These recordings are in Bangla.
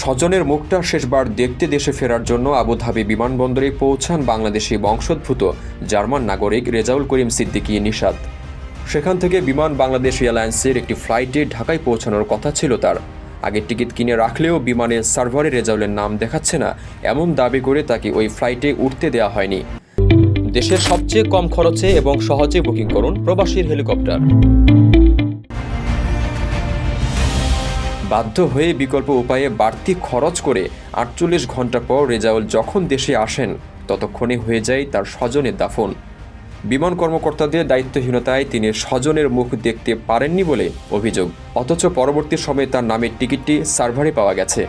স্বজনের মুখটা শেষবার দেখতে দেশে ফেরার জন্য আবুধাবি বিমানবন্দরে পৌঁছান বাংলাদেশি বংশোদ্ভূত জার্মান নাগরিক রেজাউল করিম সিদ্দিকী নিষাদ সেখান থেকে বিমান বাংলাদেশ এয়ারলাইন্সের একটি ফ্লাইটে ঢাকায় পৌঁছানোর কথা ছিল তার। আগের টিকিট কিনে রাখলেও বিমানের সার্ভারে রেজাউলের নাম দেখাচ্ছে না, এমন দাবি করে তাকে ওই ফ্লাইটে উঠতে দেওয়া হয়নি। দেশের সবচেয়ে কম খরচে এবং সহজে বুকিং করুন প্রবাসীর হেলিকপ্টার। বাধ্য হয়ে বিকল্প উপায়ে বাড়তি খরচ করে আটচল্লিশ ঘণ্টা পর রেজাউল যখন দেশে আসেন, ততক্ষণে হয়ে যায় তার স্বজনের দাফন। বিমান কর্মকর্তাদের দায়িত্বহীনতায় তিনি স্বজনের মুখ দেখতে পারেননি বলে অভিযোগ। অথচ পরবর্তী সময়ে তার নামের টিকিটটি সার্ভারে পাওয়া গেছে।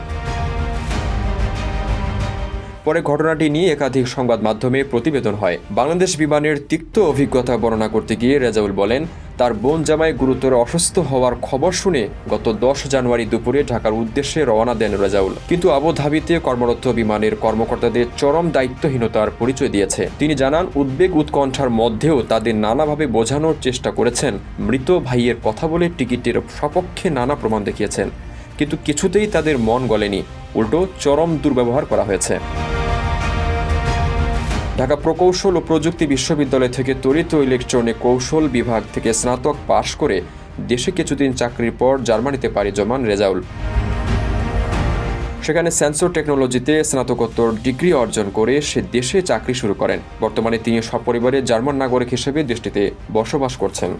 পরে ঘটনাটি নিয়ে একাধিক সংবাদ মাধ্যমে প্রতিবেদন হয়। বাংলাদেশ বিমানের তিক্ত অভিজ্ঞতা বর্ণনা করতে গিয়ে রেজাউল বলেন তার বোন জামাই গুরুতর অসুস্থ হওয়ার খবর শুনে গত দশ জানুয়ারি দুপুরে ঢাকার উদ্দেশ্যে রওনা দেন রেজাউল। কিন্তু আবুধাবিতে কর্মরত বিমানের কর্মকর্তাদের চরম দায়িত্বহীনতার পরিচয় দিয়েছে। তিনি জানান, উদ্বেগ উৎকণ্ঠার মধ্যেও তাদের নানাভাবে বোঝানোর চেষ্টা করেছেন। মৃত ভাইয়ের কথা বলে টিকিটের সপক্ষে নানা প্রমাণ দেখিয়েছেন। কিন্তু কিছুতেই তাদের মন গলেনি। উল্টো চরম দুর্ব্যবহার করা হয়েছে। ঢাকা প্রকৌশল ও প্রযুক্তি বিশ্ববিদ্যালয় থেকে তড়িৎ ইলেকট্রনিক কৌশল বিভাগ থেকে স্নাতক পাশ করে দেশে কিছুদিন চাকরির পর জার্মানিতে পাড়ি জমান রেজাউল। সেখানে সেন্সর টেকনোলজিতে স্নাতকোত্তর ডিগ্রি অর্জন করে সে দেশে চাকরি শুরু করেন। বর্তমানে তিনি সপরিবারে জার্মান নাগরিক হিসেবে দেশটিতে বসবাস করছেন।